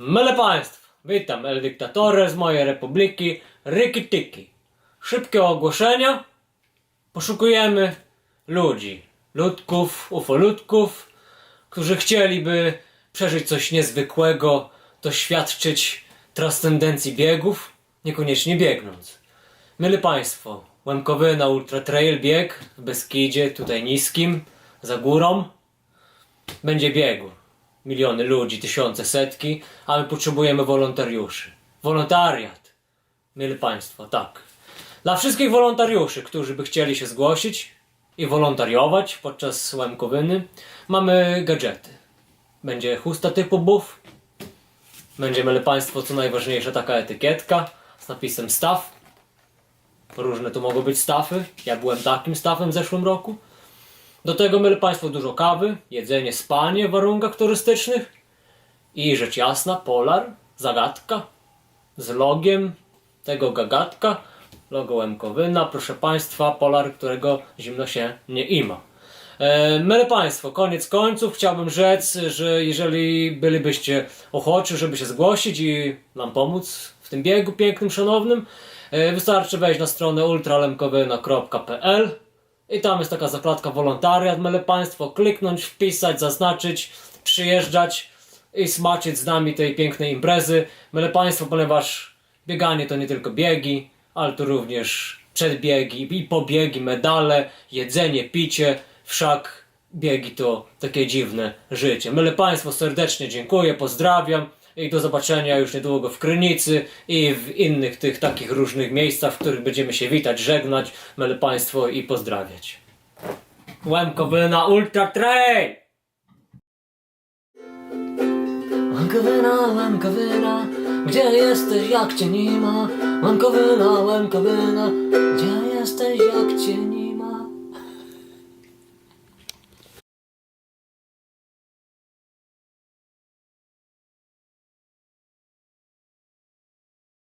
Mele Państw, witam El Diktatore z mojej republiki Riki Tiki. Szybkie ogłoszenia. Poszukujemy ludzi, ludków, ufoludków, którzy chcieliby przeżyć coś niezwykłego, doświadczyć transcendencji biegów, niekoniecznie biegnąc. Myle Państwo, Łemkowyna Ultra Trail bieg w Beskidzie, tutaj niskim, za górą. Będzie biegu. Miliony ludzi, tysiące, setki, a my potrzebujemy wolontariuszy. Wolontariat. Mili Państwo, tak. Dla wszystkich wolontariuszy, którzy by chcieli się zgłosić i wolontariować podczas Łemkowyny, mamy gadżety. Będzie chusta typu buff. Będzie, mili Państwo, co najważniejsze, taka etykietka z napisem staw. Różne tu mogą być stafy. Ja byłem takim stafem w zeszłym roku. Do tego, mili Państwo, dużo kawy, jedzenie, spanie w warunkach turystycznych i rzecz jasna, polar, zagadka z logiem tego gagatka, logo Łemkowyna, proszę Państwa, polar, którego zimno się nie ima. E, Mili Państwo, koniec końców chciałbym rzec, że jeżeli bylibyście ochoczy, żeby się zgłosić i nam pomóc w tym biegu pięknym, szanownym, e, wystarczy wejść na stronę ultralemkowyna.pl i tam jest taka zakładka wolontariat, myle Państwo, kliknąć, wpisać, zaznaczyć, przyjeżdżać i smaczyć z nami tej pięknej imprezy. Myle Państwo, ponieważ bieganie to nie tylko biegi, ale to również przedbiegi i pobiegi, medale, jedzenie, picie, wszak biegi to takie dziwne życie. Myle Państwo, serdecznie dziękuję, pozdrawiam i do zobaczenia już niedługo w Krynicy i w innych tych takich różnych miejscach, w których będziemy się witać, żegnać, myle Państwo i pozdrawiać. Łemkowyna Ultra Trail! Łemkowyna, Łemkowyna, gdzie jesteś jak cię nie ma? Łemkowyna, Łemkowyna, gdzie jesteś jak cię nie